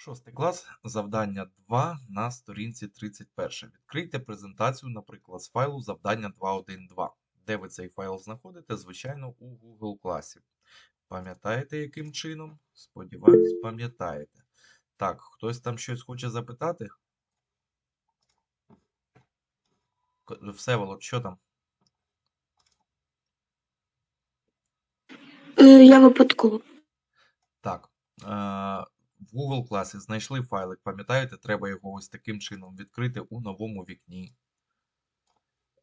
Шостий клас, завдання 2 на сторінці 31. Відкрийте презентацію, наприклад, з файлу завдання 2.1.2. Де ви цей файл знаходите? Звичайно, у Google класі. Пам'ятаєте, яким чином? Сподіваюсь, пам'ятаєте. Так, хтось там щось хоче запитати? Всеволод, що там? Е, Я випадково. Так, е, в Google класі знайшли файлик, пам'ятаєте, треба його ось таким чином відкрити у новому вікні.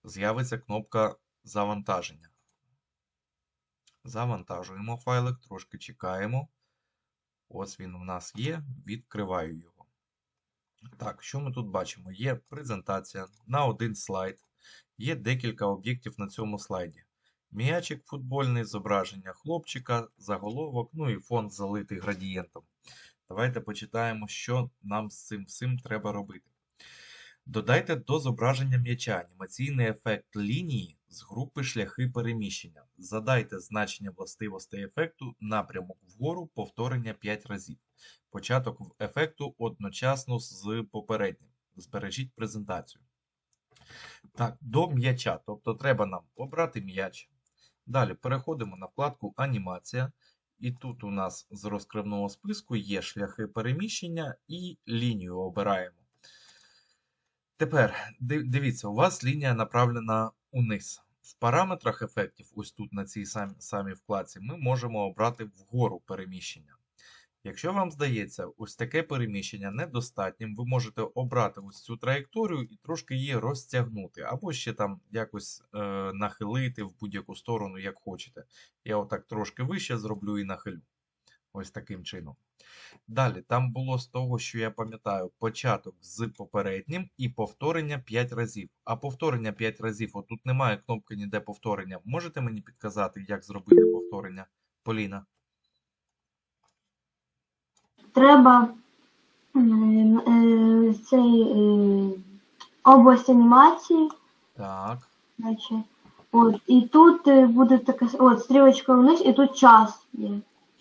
З'явиться кнопка завантаження. Завантажуємо файлик, трошки чекаємо. Ось він у нас є, відкриваю його. Так, що ми тут бачимо? Є презентація на один слайд. Є декілька об'єктів на цьому слайді. М'ячик футбольний, зображення хлопчика, заголовок, ну і фон залитий градієнтом. Давайте почитаємо, що нам з цим всім треба робити. Додайте до зображення м'яча анімаційний ефект лінії з групи шляхи переміщення. Задайте значення властивостей ефекту напрямок вгору повторення 5 разів. Початок ефекту одночасно з попереднім. Збережіть презентацію. Так, до м'яча. Тобто треба нам обрати м'яч. Далі переходимо на вкладку Анімація. І тут у нас з розкривного списку є шляхи переміщення і лінію обираємо. Тепер дивіться, у вас лінія направлена униз. В параметрах ефектів, ось тут на цій сам- самій вкладці, ми можемо обрати вгору переміщення. Якщо вам здається, ось таке переміщення недостатнім, ви можете обрати ось цю траєкторію і трошки її розтягнути, або ще там якось е, нахилити в будь-яку сторону, як хочете. Я отак трошки вище зроблю і нахилю. Ось таким чином. Далі, там було з того, що я пам'ятаю, початок з попереднім і повторення 5 разів. А повторення 5 разів, отут немає кнопки ніде повторення. Можете мені підказати, як зробити повторення, Поліна? Треба е, е, цей е, область анімації, Так. значить, от, і тут буде така от, стрілочка вниз, і тут час є.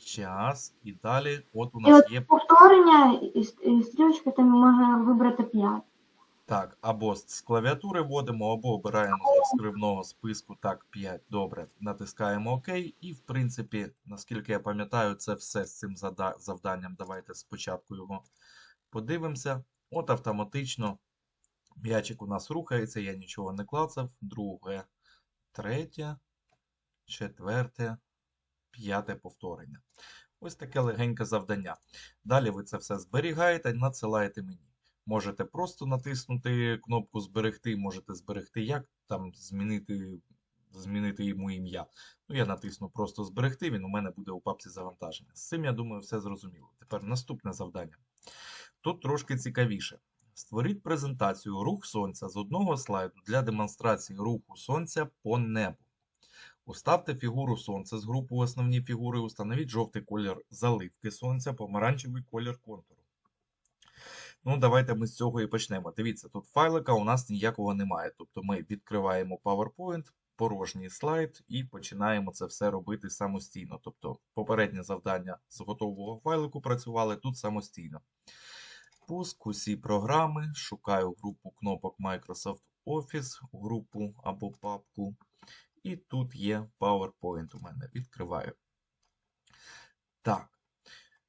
Час. І далі, от у І нас от є повторення, і, і стрілочка там можна вибрати 5. Так, або з клавіатури вводимо, або обираємо з розкривного списку. Так, 5. Добре. Натискаємо ОК. І, в принципі, наскільки я пам'ятаю, це все з цим завданням. Давайте спочатку його подивимося. От автоматично м'ячик у нас рухається, я нічого не клацав. Друге, третє, четверте, п'яте повторення. Ось таке легеньке завдання. Далі ви це все зберігаєте, надсилаєте мені. Можете просто натиснути кнопку Зберегти, можете зберегти як там змінити, змінити йому ім'я. Ну, я натисну просто Зберегти, він у мене буде у папці завантаження. З цим, я думаю, все зрозуміло. Тепер наступне завдання. Тут трошки цікавіше. Створіть презентацію рух сонця з одного слайду для демонстрації руху сонця по небу. Уставте фігуру сонця з групи основні фігури, установіть жовтий колір заливки сонця, помаранчевий колір контуру. Ну, давайте ми з цього і почнемо. Дивіться, тут файлика у нас ніякого немає. Тобто ми відкриваємо PowerPoint, порожній слайд і починаємо це все робити самостійно. Тобто попереднє завдання з готового файлику працювали тут самостійно. Пуск, усі програми, шукаю групу кнопок Microsoft Office, групу або папку. І тут є PowerPoint у мене. Відкриваю. Так.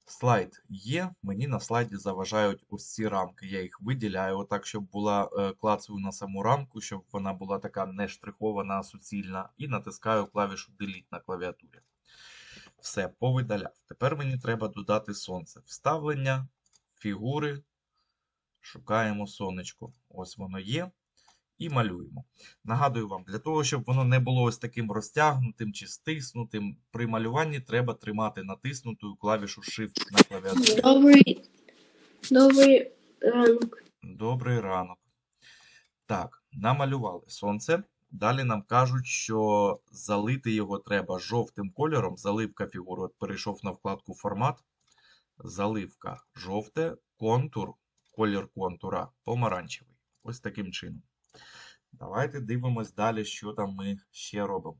Слайд є. Мені на слайді заважають ось ці рамки. Я їх виділяю отак, щоб була е, клацаю на саму рамку, щоб вона була така не штрихована, а суцільна. І натискаю клавішу Delete на клавіатурі. Все, повидаляв. Тепер мені треба додати сонце. Вставлення, фігури. Шукаємо сонечко. Ось воно є. І малюємо. Нагадую вам, для того, щоб воно не було ось таким розтягнутим чи стиснутим, при малюванні треба тримати натиснутою клавішу Shift на клавіатурі. Добрий, добрий ранок. Добрий ранок. Так, намалювали сонце. Далі нам кажуть, що залити його треба жовтим кольором. Заливка фігури. От перейшов на вкладку Формат. Заливка жовте, контур, колір контура помаранчевий. Ось таким чином. Давайте дивимось далі, що там ми ще робимо.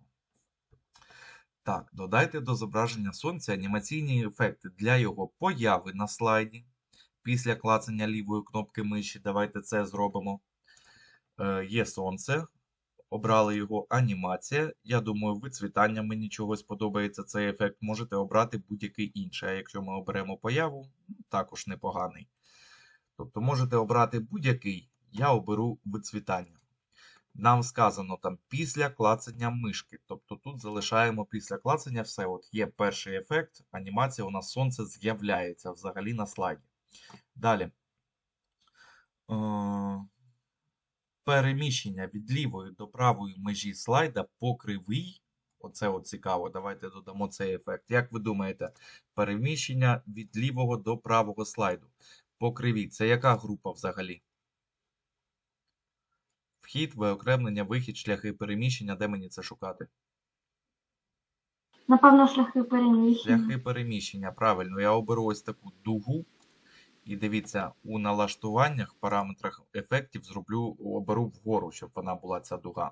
Так, додайте до зображення сонця анімаційні ефекти для його появи на слайді, після клацання лівої кнопки миші. Давайте це зробимо. Е, Є сонце. Обрали його анімація. Я думаю, вицвітання мені чогось подобається цей ефект. Можете обрати будь-який інший. А якщо ми оберемо появу, ну, також непоганий. Тобто можете обрати будь-який. Я оберу вицвітання. Нам сказано там після клацання мишки. Тобто тут залишаємо після клацання все. От є перший ефект, анімація, у нас сонце з'являється взагалі на слайді. Далі. Е, Переміщення від лівої до правої межі слайда по кривій. Оце от цікаво. Давайте додамо цей ефект. Як ви думаєте, переміщення від лівого до правого слайду по кривій. Це яка група взагалі? Вхід, виокремлення, вихід, шляхи переміщення. Де мені це шукати? Напевно, шляхи переміщення. Шляхи переміщення. Правильно, я оберу ось таку дугу. І дивіться, у налаштуваннях, параметрах ефектів зроблю, оберу вгору, щоб вона була ця дуга.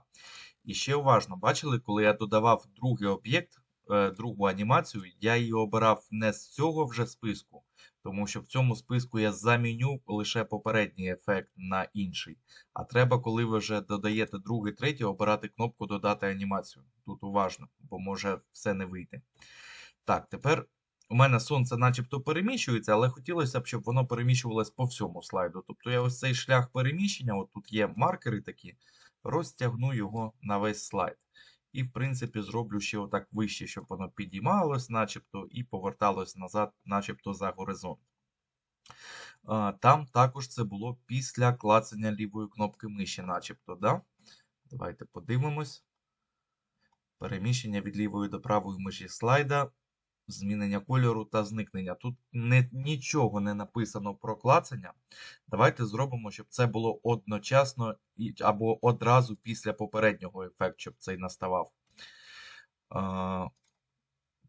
І ще уважно, бачили, коли я додавав другий об'єкт, е, другу анімацію, я її обирав не з цього вже списку, тому що в цьому списку я заміню лише попередній ефект на інший. А треба, коли ви вже додаєте другий, третій, обирати кнопку Додати анімацію. Тут уважно, бо може все не вийти. Так, тепер у мене сонце начебто переміщується, але хотілося б, щоб воно переміщувалось по всьому слайду. Тобто я ось цей шлях переміщення, от тут є маркери такі, розтягну його на весь слайд. І, в принципі, зроблю ще отак вище, щоб воно підіймалось, начебто, і поверталось назад, начебто за горизонт. Там також це було після клацання лівої кнопки миші, начебто, да? Давайте подивимось. Переміщення від лівої до правої миші слайда змінення кольору та зникнення. Тут не, нічого не написано про клацання. Давайте зробимо, щоб це було одночасно або одразу після попереднього ефекту, щоб цей наставав. А,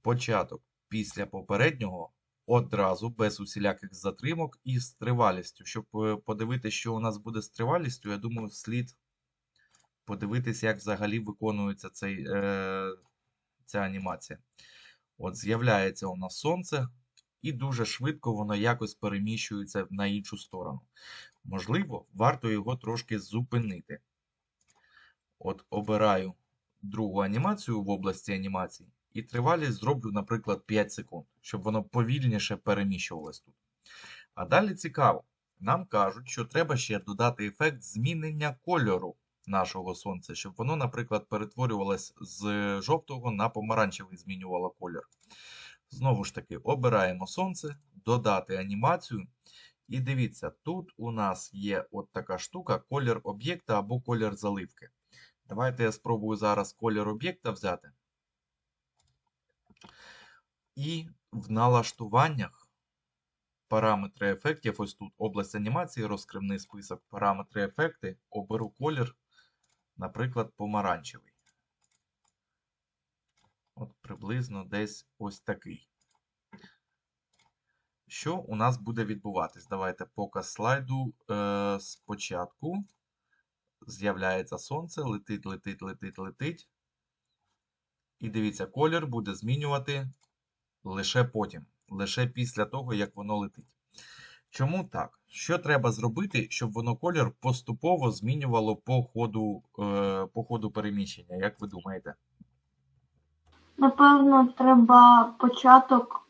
початок після попереднього одразу, без усіляких затримок і з тривалістю. Щоб е, подивитися, що у нас буде з тривалістю, я думаю, слід подивитися, як взагалі виконується цей, е, ця анімація. От з'являється у нас сонце, і дуже швидко воно якось переміщується на іншу сторону. Можливо, варто його трошки зупинити. От обираю другу анімацію в області анімації, і тривалість зроблю, наприклад, 5 секунд, щоб воно повільніше переміщувалось тут. А далі цікаво, нам кажуть, що треба ще додати ефект змінення кольору нашого сонця, щоб воно, наприклад, перетворювалось з жовтого на помаранчевий, змінювало колір. Знову ж таки, обираємо сонце, додати анімацію. І дивіться, тут у нас є от така штука, колір об'єкта або колір заливки. Давайте я спробую зараз колір об'єкта взяти. І в налаштуваннях параметри ефектів, ось тут область анімації, розкривний список, параметри ефекти, оберу колір наприклад, помаранчевий. От приблизно десь ось такий. Що у нас буде відбуватись? Давайте показ слайду е, спочатку. З'являється сонце, летить, летить, летить, летить. І дивіться, колір буде змінювати лише потім, лише після того, як воно летить. Чому так? Що треба зробити, щоб воно колір поступово змінювало по ходу, е, по ходу переміщення? Як ви думаєте? Напевно, треба початок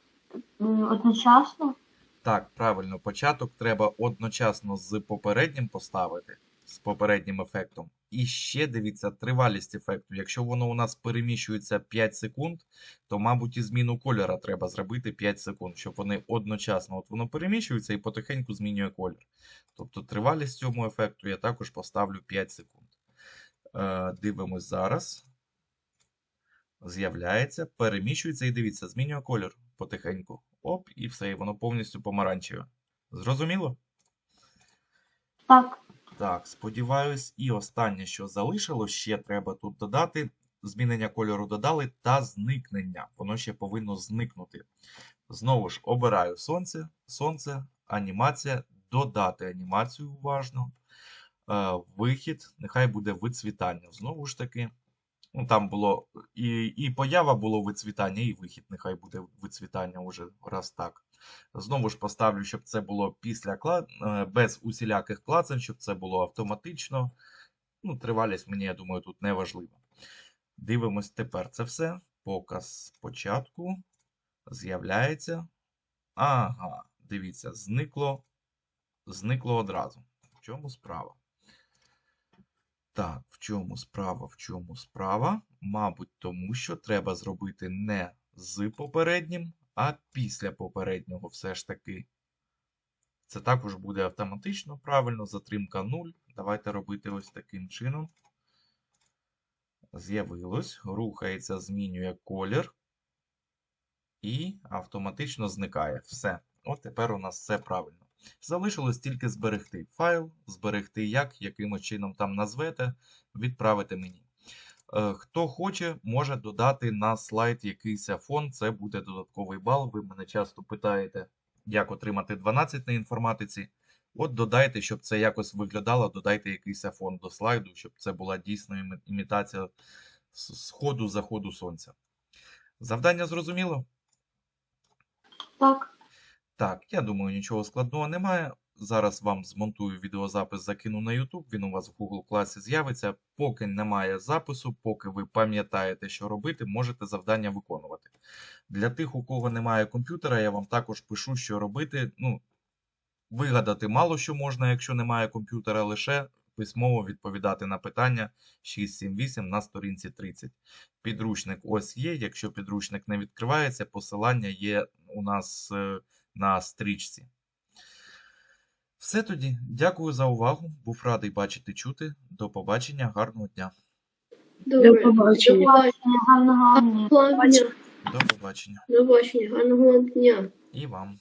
одночасно. Так, правильно, початок треба одночасно з попереднім поставити, з попереднім ефектом. І ще дивіться, тривалість ефекту. Якщо воно у нас переміщується 5 секунд, то, мабуть, і зміну кольора треба зробити 5 секунд, щоб вони одночасно от воно переміщується і потихеньку змінює колір. Тобто тривалість цьому ефекту я також поставлю 5 секунд. Е, дивимось зараз. З'являється, переміщується і дивіться, змінює колір потихеньку. Оп, і все, і воно повністю помаранчеве. Зрозуміло? Так, Так, сподіваюсь, і останнє, що залишилось, ще треба тут додати. Змінення кольору додали та зникнення. Воно ще повинно зникнути. Знову ж обираю сонце, сонце, анімація, додати анімацію уважно. Е, вихід, нехай буде вицвітання. Знову ж таки, Ну, там було і, і поява було вицвітання, і вихід нехай буде вицвітання уже раз так. Знову ж поставлю, щоб це було після е, без усіляких клацань, щоб це було автоматично. Ну, тривалість мені, я думаю, тут не важливо. Дивимось тепер це все. Показ спочатку. З'являється. Ага, дивіться, зникло, зникло одразу. В чому справа? Так, в чому справа, в чому справа? Мабуть, тому що треба зробити не з попереднім, а після попереднього все ж таки. Це також буде автоматично, правильно, затримка 0. Давайте робити ось таким чином. З'явилось, рухається, змінює колір і автоматично зникає. Все. От тепер у нас все правильно. Залишилось тільки зберегти файл, зберегти як, яким чином там назвете, відправити мені. Е, Хто хоче, може додати на слайд якийсь фон, це буде додатковий бал. Ви мене часто питаєте, як отримати 12 на інформатиці. От додайте, щоб це якось виглядало, додайте якийсь фон до слайду, щоб це була дійсно імітація сходу, заходу сонця. Завдання зрозуміло? Так. Так, я думаю, нічого складного немає. Зараз вам змонтую відеозапис, закину на YouTube, він у вас в Google класі з'явиться. Поки немає запису, поки ви пам'ятаєте, що робити, можете завдання виконувати. Для тих, у кого немає комп'ютера, я вам також пишу, що робити. Ну, вигадати мало що можна, якщо немає комп'ютера, лише письмово відповідати на питання 678 на сторінці 30. Підручник ось є. Якщо підручник не відкривається, посилання є у нас е, на стрічці. Все тоді. Дякую за увагу. Був радий бачити, чути. До побачення, гарного дня. Добре. До побачення. До побачення. Гарного дня. До побачення. До побачення. Гарного дня. І вам.